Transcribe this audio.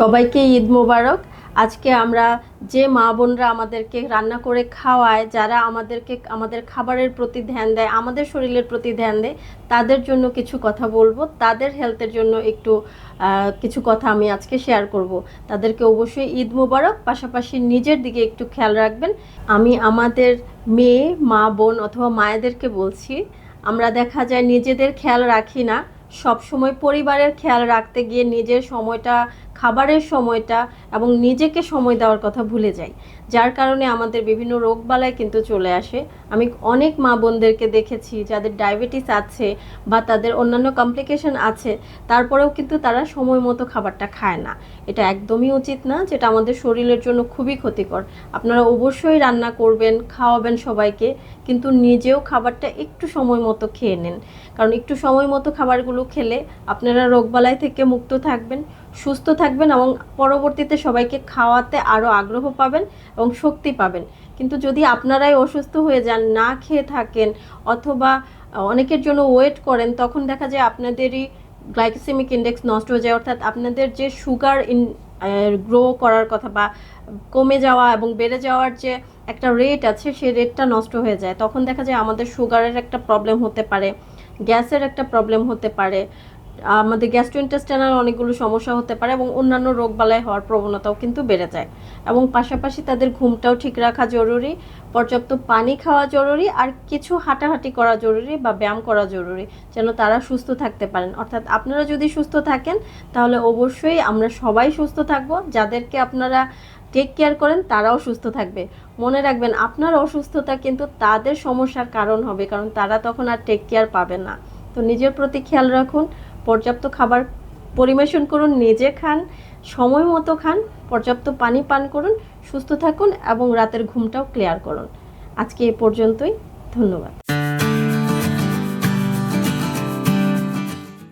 সবাইকে ঈদ মোবারক। আজকে আমরা যে মা বোনরা আমাদেরকে রান্না করে খাওয়ায়, যারা আমাদেরকে, আমাদের খাবারের প্রতি ধ্যান দেয়, আমাদের শরীরের প্রতি ধ্যান দেয়, তাদের জন্য কিছু কথা বলব। তাদের হেলথের জন্য একটু কিছু কথা আমি আজকে শেয়ার করব। তাদেরকে অবশ্যই ঈদ মোবারক। পাশাপাশি নিজের দিকে একটু খেয়াল রাখবেন। আমি আমাদের মেয়ে, মা, বোন অথবা মায়েদেরকে বলছি, আমরা দেখা যায় নিজেদের খেয়াল রাখি না। সব সময় পরিবারের খেয়াল রাখতে গিয়ে নিজের সময়টা খাবারের সময়টা এবং নিজেকে সময় দেওয়ার কথা ভুলে যাই। যার কারণে আমাদের বিভিন্ন রোগবালাই কিন্তু চলে আসে। আমি অনেক মা বোনদেরকে দেখেছি, যাদের ডায়াবেটিস আছে বা তাদের অন্যান্য কমপ্লিকেশন আছে, তারপরেও কিন্তু তারা সময় মতো খাবারটা খায় না। এটা একদমই উচিত না, যেটা আমাদের শরীরের জন্য খুবই ক্ষতিকর। আপনারা অবশ্যই রান্না করবেন, খাওয়াবেন সবাইকে, কিন্তু নিজেও খাবারটা একটু সময় মতো খেয়ে নেন। কারণ একটু সময় মতো খাবারগুলো খেলে আপনারা রোগবালাই থেকে মুক্ত থাকবেন। সুস্থ থাকবেন এবং পরবর্তীতে সবাইকে খাওয়াতে আরও আগ্রহ পাবেন এবং শক্তি পাবেন। কিন্তু যদি আপনারাই অসুস্থ হয়ে যান, না খেয়ে থাকেন অথবা অনেকের জন্য ওয়েট করেন, তখন দেখা যায় আপনাদেরই গ্লাইকোসেমিক ইন্ডেক্স নষ্ট হয়ে যায়। অর্থাৎ আপনাদের যে সুগার ইন গ্রো করার কথা বা কমে যাওয়া এবং বেড়ে যাওয়ার যে একটা রেট আছে, সেই রেটটা নষ্ট হয়ে যায়। তখন দেখা যায় আমাদের সুগারের একটা প্রবলেম হতে পারে, গ্যাসের একটা প্রবলেম হতে পারে আমাদের গ্যাস্ট্রোইন্টেস্টাইনাল অনেকগুলো সমস্যা হতে পারে এবং অন্যান্য রোগবালাই হওয়ার প্রবণতাও কিন্তু বেড়ে যায়। এবং পাশাপাশি তাদের ঘুমটাও ঠিক রাখা জরুরি, পর্যাপ্ত পানি খাওয়া জরুরি, আর কিছু হাঁটাহাঁটি করা জরুরি বা ব্যায়াম করা জরুরি, যেন তারা সুস্থ থাকতে পারেন। অর্থাৎ আপনারা যদি সুস্থ থাকেন, তাহলে অবশ্যই আমরা সবাই সুস্থ থাকব। যাদেরকে আপনারা টেক কেয়ার করেন, তারাও সুস্থ থাকবে। মনে রাখবেন, আপনার অসুস্থতা কিন্তু তাদের সমস্যার কারণ হবে, কারণ তারা তখন আর টেক কেয়ার পাবে না। তো নিজের প্রতি খেয়াল রাখুন। পর্যাপ্ত খাবার পরিবেশন করুন, নিজে খান, সময় মতো খান, পর্যাপ্ত পানি পান করুন, সুস্থ থাকুন এবং রাতের ঘুমটাও ক্লিয়ার করুন। আজকে এ পর্যন্তই, ধন্যবাদ।